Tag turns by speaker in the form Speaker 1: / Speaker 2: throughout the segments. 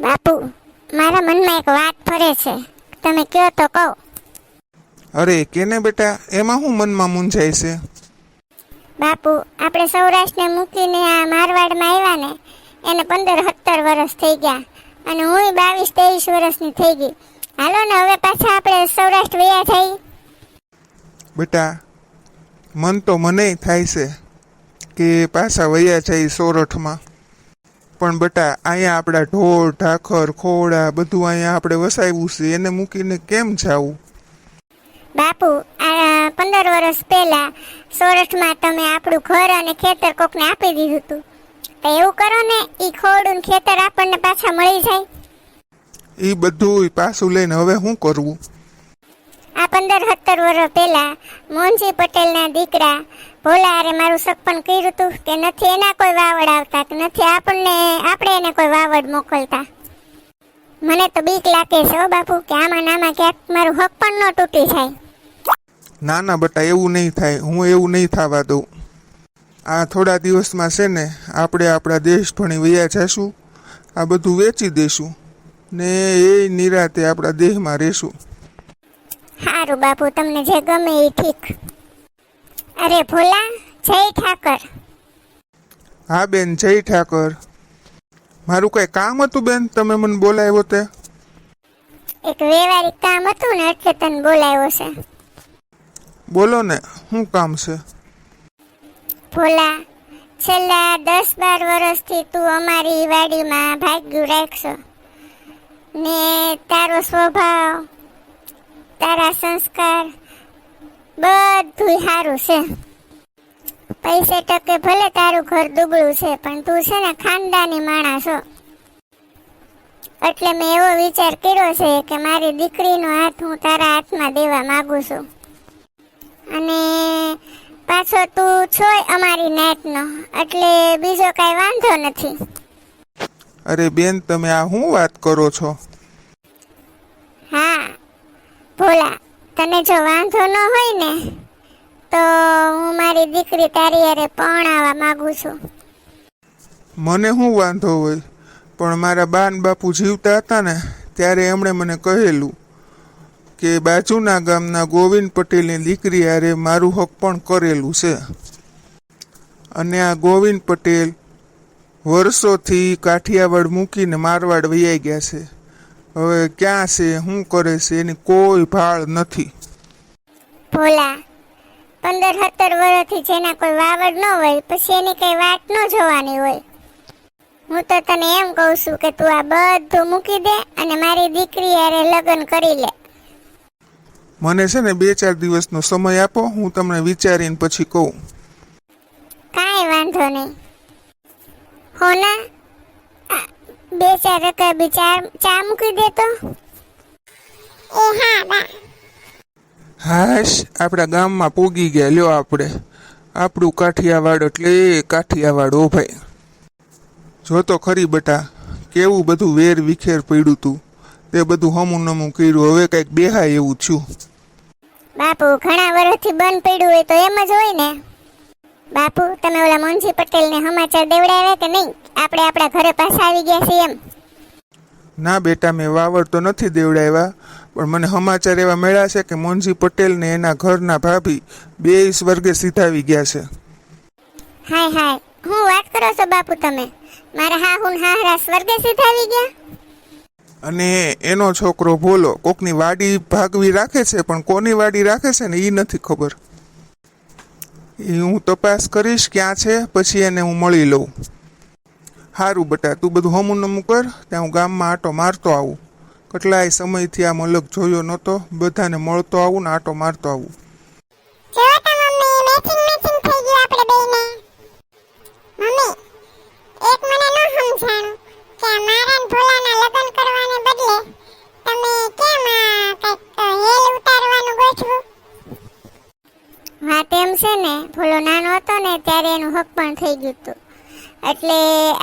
Speaker 1: બાપુ મારા મનમાં એક વાત ફરે છે. તમે કયો તો કહો.
Speaker 2: અરે કેને બેટા? એમાં હું મનમાં મૂંઝાય છે?
Speaker 1: બાપુ આપણે સૌરાષ્ટ્રને મૂકીને આ મારવાડમાં આવ્યા ને એને પંદર સત્તર વર્ષ થઈ ગયા અને હું બાવીસ ત્રેવીસ વર્ષની થઈ ગઈ. હાલો ને હવે પાછા આપણે સૌરાષ્ટ્ર વયા થઈ
Speaker 2: બેટા મન તો મને થાય છે કે પાછા વયા જાય સોરઠમાં. પણ બેટા અહીંયા આપણા ઢોર ઢાખર ખોડા બધું અહીંયા આપણે વસાવ્યું છે. એને મૂકીને કેમ જાવું?
Speaker 1: બાપુ આ પંદર વર્ષ પહેલા સોરઠમાં તમે આપણું ઘર અને ખેતર કોકને આપી દીધું હતું. તો એવું કરો ને એ ખોડું ખેતર આપણને પાછા મળી જાય.
Speaker 2: એ બધું પાછું લઈને હવે શું કરવું
Speaker 1: આ પંદર સત્તર વર્ષ પહેલાં મોહનજી પટેલના દીકરા ભોલા હારે મારું સપન કર્યું હતું કે નથી એના કોઈ વાવડ આવતા કે નથી આપણને આપણે એને કોઈ વાવડ મોકલતા. મને તો બીક લાગે છે ઓ બાપુ કે આમાં નામાં ક્યાંક મારું હક પણ ન તૂટી જાય.
Speaker 2: ના ના બટા એવું નહીં થાય, હું એવું નહીં થવા દઉં. આ થોડા દિવસમાં છે ને, આપણે આપણા દેશ ભણી વયા જશું, આ બધું વેચી દેશું ને એ નિરાતે આપણા દેહમાં રહેશું.
Speaker 1: સારું બાપુ તમને જે ગમે એ ઠીક. અરે ભોલા જય ઠાકર.
Speaker 2: હા બેન જય ઠાકર. મારું કઈ કામ હતું બેન તમે મને બોલાવ્યો તે?
Speaker 1: એક વ્યવહારિક કામ હતું ને એટલે તને બોલાવ્યો છે.
Speaker 2: બોલો ને શું કામ છે?
Speaker 1: ભોલા છેલ્લા દસ બાર વર્ષથી તું અમારી વાડીમાં ભાગ્યું રાખશો. ને તારો સ્વભાવ તારા સંસ્કાર બધું સારું છે. પૈસે ટકે ભલે તારું ઘર દુબળું છે, પણ તું છે ને ખાનદાની માણસ છો. એટલે મેં એવો વિચાર કર્યો છે કે મારી દીકરીનો હાથ હું તારા હાથમાં દેવા માગું છું. અને પાછો તું છો અમારી નાતનો, એટલે બીજો કાંઈ વાંધો નથી.
Speaker 2: અરે બેન, તમે આ શું વાત કરો છો?
Speaker 1: ભોલા, તને જો વાંધો ન હોય ને, તો હું મારી દીકરી તારી હારે પરણાવવા માંગુ છું.
Speaker 2: મને શું વાંધો હોય? પણ મારા બાન બાપુ જીવતા હતા ને, ત્યારે એમણે મને કહેલું કે બાજુના ગામના ગોવિંદ પટેલની દીકરી આરે મારું હક પણ કરેલું છે. અને આ ગોવિંદ પટેલ વર્ષોથી કાઠિયાવાડ મૂકીને મારવાડ વૈયા ગયા છે. હવે ક્યાં છે શું કરે છે એની કોઈ ભાળ નથી.
Speaker 1: ભોલા પંદર સત્તર વર્ષથી જેના કોઈ વાવડ ન હોય પછી એની કઈ વાત ન જોવાની હોય. હું તો તને એમ કહું છું કે તું આ બધું મૂકી દે અને મારી દીકરી યારે લગ્ન કરી લે.
Speaker 2: મને છે ને બે ચાર દિવસનો સમય આપો હું તમને વિચારીને પછી કહું.
Speaker 1: કાંઈ વાંધો નહીં. હો ના આ, બે ચાર કબી ચા ચા મૂકી દે તો? એ હા બા.
Speaker 2: હાશ આપણા ગામમાં પૂગી ગયા લ્યો આપણે. આપણું કાઠિયાવાડ એટલે કાઠિયાવાડ ઓ ભાઈ. જો તો ખરી બટા કેવું બધું વેર વિખેર પડ્યું તું. તે બધું હમું નમું કર્યું હવે કંઈક બેહાય એવું છું.
Speaker 1: બાપુ ઘણા વર્ષથી બંધ પડ્યું હોય તો એમ જ હોય ને? બાપુ તમે ઓલા મોનજી પટેલને સમાચાર દેવડાવ્યા કે નહીં? આપણે આપણા ઘરે પાછા આવી ગયા છીએ એમ.
Speaker 2: ના બેટા મેં વાવડ તો નથી દેવડાવ્યા પણ મને સમાચાર એવા મળ્યા છે કે મોનજી પટેલ ને એના ઘરના ભાભી બે સ્વર્ગે સીધાવી ગયા છે.
Speaker 1: હાય હાય. હું વાત કરો છો બાપુ તમે? મારા હા હું હાહરા સ્વર્ગે સીધાવી ગયા?
Speaker 2: અને એનો છોકરો ભોલો કોકની વાડી ભાગવી રાખે છે પણ કોની વાડી રાખે છે ને એ નથી ખબર. એ હું તપાસ કરીશ ક્યાં છે, પછી એને હું મળી લઉં. સારું બટા, તું બધું હમું નમું કર, ત્યાં હું ગામમાં આટો મારતો આવું. કેટલાય સમયથી આમ અલગ જોયો નહોતો, બધાને મળતો આવું ને આટો મારતો આવું
Speaker 1: જો તો મમ્મી મેચિંગ મેચિંગ થઈ ગયું આપણે બેયને મમ્મી એક મને ન સમજાણું કે આ મારા ને ભોલાના લગ્ન કરવાને બદલે તમે કેમ આ કંઈક હેલ ઉતારવાનું ગોઠવું વાત એમ છે ને ભોલો નાનો હતો ને ત્યારે થઈ ગયું હતું. એટલે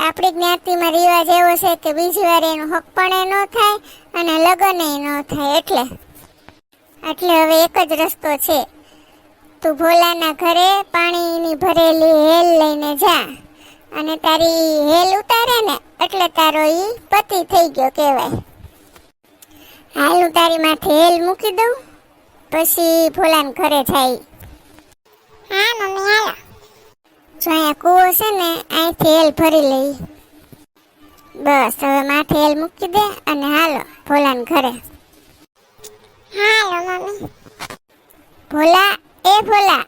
Speaker 1: આપણી જ્ઞાતિમાં રિવાજ એવો છે કે બીજી વાર એનું હક પણ ન થાય અને લગ્ન ન થાય એટલે. એટલે હવે એક જ રસ્તો છે. તું ભોલાના ઘરે પાણીની ભરેલી હેલ લઈને જા અને તારી હેલ ઉતારે ને એટલે તારો ઈ પતિ થઈ ગયો કહેવાય. હાલ હું તારી માથે હેલ મૂકી દઉં, પછી ભોલાના ઘરે જાય. હા, મમ્મી, હાલો. જો અહીંયા કૂવો છે ને અહીંથી હેલ ભરી લઈ. બસ હવે માથે હેલ મૂકી દે અને હાલો ભોલાને ઘરે. હાલો મમ્મી. ભોલા એ ભોલા.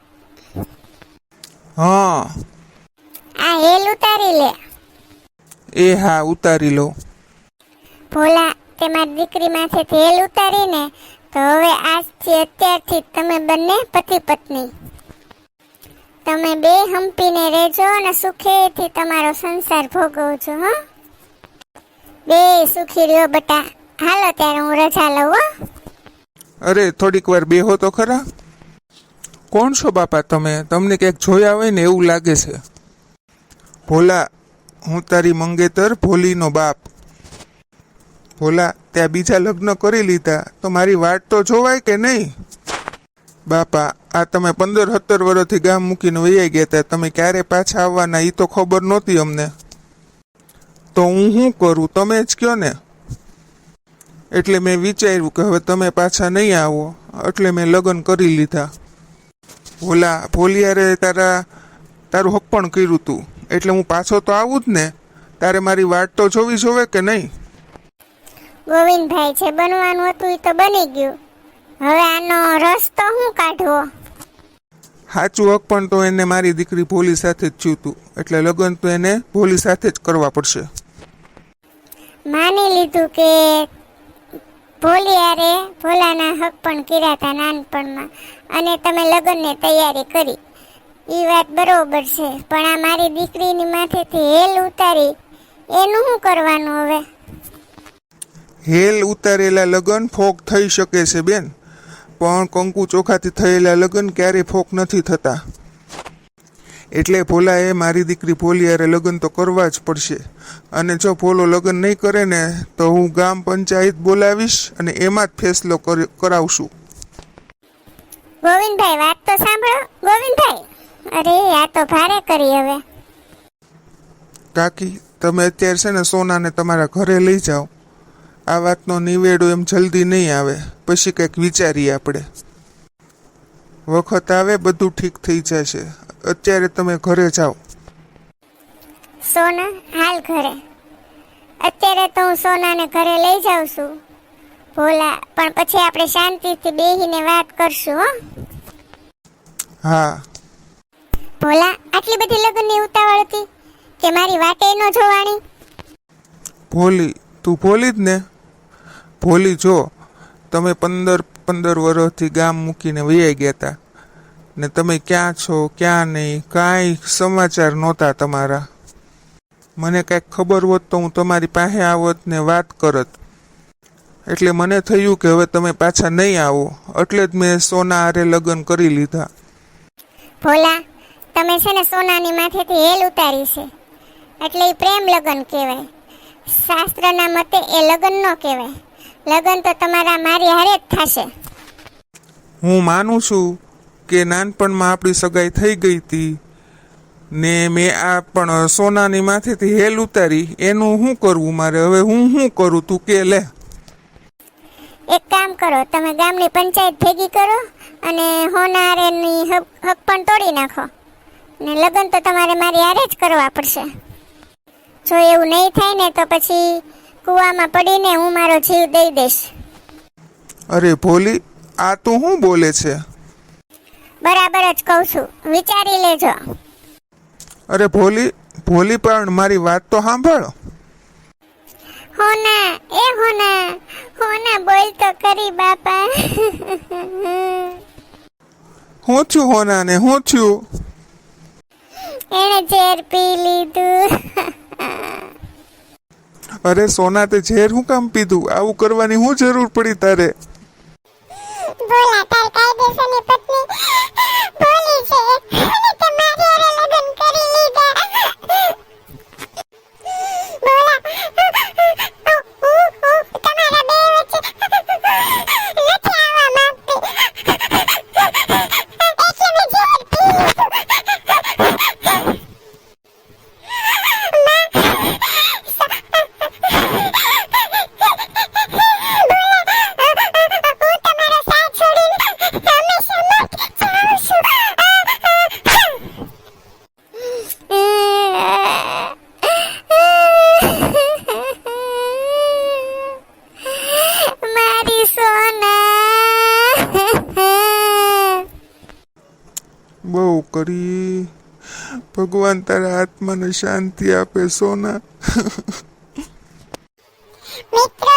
Speaker 2: હા.
Speaker 1: આ હેલ ઉતારી લે.
Speaker 2: એ હા ઉતારી લો.
Speaker 1: ભોલા તે મારી દીકરી હેલ ઉતારીને તો હવે આજથી અત્યારથી તમે બંને પતિ પત્ની તમે બે હંપીને રહેજો અને સુખેથી તમારો સંસાર ભોગવજો હો. બે સુખી રહ્યો બટા. હાલો ત્યારે હું રજા લઉં
Speaker 2: અરે, થોડીક વાર બેહો તો ખરા. કોણ છો બાપા તમે? તમને ક્યાંક જોયા હોય ને એવું લાગે છે. ભોલા, હું તારી મંગેતર ભોલીનો બાપ. ભોલા, ત્યાં બીજા લગ્ન કરી લીધા. તો મારી વાટ તો જોવાય કે નહીં? બાપા, આ તમે પંદર સત્તર વર્ષથી ગામ મૂકીને વૈયા ગયા હતા તમે ક્યારે પાછા આવવાના? એ તો ખબર નહોતી અમને. તો હું શું કરું? તમે જ કહો ને? એટલે મેં વિચાર્યું કે હવે તમે પાછા નહીં આવો. એટલે મેં લગ્ન કરી લીધા. ભોલા, ભોલિયારે તારા, તારું હક પણ કર્યું તું. એટલે હું પાછો તો આવું જ ને? તારે મારી વાટ તો જોવી જોવે કે નહીં?
Speaker 1: ગોવિંદભાઈ છે બનવાનું હતું એ તો બની ગયું. હવે આનો રસ્તો હું કાઢવો?
Speaker 2: સાચું હક પણ તો એને મારી દીકરી ભોલી સાથે જ જીવતું એટલે લગ્ન તો એને ભોલી સાથે જ કરવા પડશે.
Speaker 1: માની લીધું કે ભોલિયારે ભોલાના હક પણ કર્યા હતા નાનપણમાં. અને તમે લગ્નની તૈયારી કરી. એ વાત બરોબર છે. પણ આ મારી દીકરીની માથેથી હેલ ઉતારી. એનું શું કરવાનું હવે?
Speaker 2: હેલ ઉતારેલા લગ્ન ફોક થઈ શકે છે બેન. પણ કંકુ ચોખાથી થયેલા લગ્ન ક્યારેય ફોક નથી થતા. એટલે ભોલાએ મારી દીકરી ભોલિયારે લગ્ન તો કરવા જ પડશે. અને જો ભોલો લગ્ન નહીં કરે ને તો હું ગામ પંચાયત બોલાવીશ અને એમાં જ ફેસલો કરી- કરાવશું.
Speaker 1: ગોવિંદભાઈ વાત તો સાંભળો. ગોવિંદભાઈ અરે આ તો ભારે કરી હવે.
Speaker 2: કાકી તમે અત્યારે છે ને સોનાને તમારા ઘરે લઈ જાઓ. આ વાતનો નિવેડો એમ જલ્દી નહીં આવે. પછી કંઈક વિચારીએ આપણે. વખત આવે બધું ઠીક થઈ જશે. અત્યારે તમે ઘરે જાઓ.
Speaker 1: સોના હાલ ઘરે. અત્યારે તો હું સોનાને ઘરે લઈ જાઉં છું. ભોલા પણ પછી આપણે શાંતિથી બેહીને વાત કરશું હો.
Speaker 2: હા.
Speaker 1: ભોલા આટલી બધી લગ્નની ઉતાવળ હતી કે મારી વાટે ન જોવાણી?
Speaker 2: ભોલી તું ભોલી જ ને. ભોલી જો, તમે પંદર પંદર વર્ષથી ગામ મૂકીને વૈયા ગયા હતા ને તમે ક્યાં છો, ક્યાં નહીં, કાંઈ સમાચાર નહોતા તમારા. મને કાંઈક ખબર હોત તો હું તમારી પાસે આવત ને વાત કરત. એટલે મને થયું કે હવે તમે પાછા નહીં આવો, એટલે જ મેં સોના હારે લગ્ન કરી લીધા.
Speaker 1: ભોલા, તમે છે ને સોનાની માથેથી હેલ ઉતારી છે. એટલે એ પ્રેમ લગ્ન કહેવાય. શાસ્ત્રના મતે એ લગ્ન ન કહેવાય. લગ્ન તો તમારા મારી હારે જ થશે.
Speaker 2: હું માનું છું કે નાનપણમાં આપણી સગાઈ થઈ ગઈ હતી ને મેં આ પણ સોનાની માથેથી હેલ ઉતારી એનું શું કરવું મારે? હવે હું શું કરું? તું કે લે.
Speaker 1: એક કામ કરો તમે ગામની પંચાયત ભેગી કરો અને હોનારેની હક પણ તોડી નાખો. ને લગ્ન તો તમારે મારી હારે જ કરવા પડશે. જો એવું નહીં થાય ને તો પછી કૂવામાં પડીને હું મારો જીવ દઈ દઈશ.
Speaker 2: અરે ભોલી આ તું શું બોલે છે?
Speaker 1: બરાબર જ કહું છું. વિચારી લેજો.
Speaker 2: અરે ભોલી ભોલી પણ મારી વાત તો સાંભળો.
Speaker 1: હોના એ હોના હોના બોલ તો કરી બાપા.
Speaker 2: હું છું હોના ને હું છું.
Speaker 1: એણે ઝેર પી લીધું.
Speaker 2: અરે સોના, તે ઝેર હું કામ પીધું? આવું કરવાની હું જરૂર પડી તારે?
Speaker 1: બોલા તાર કાયદેસરની પત્ની બોલી છે અને તમારી હારે લગ્ન કરી લીધા બોલા હું હું તમારા બે વચ્ચે નથી આવવા માંગતી એટલે મેં ઝેર પી લીધું માં, સ-
Speaker 2: બહુ કરી. ભગવાન તારા આત્માને શાંતિ આપે સોના.
Speaker 1: મિત્ર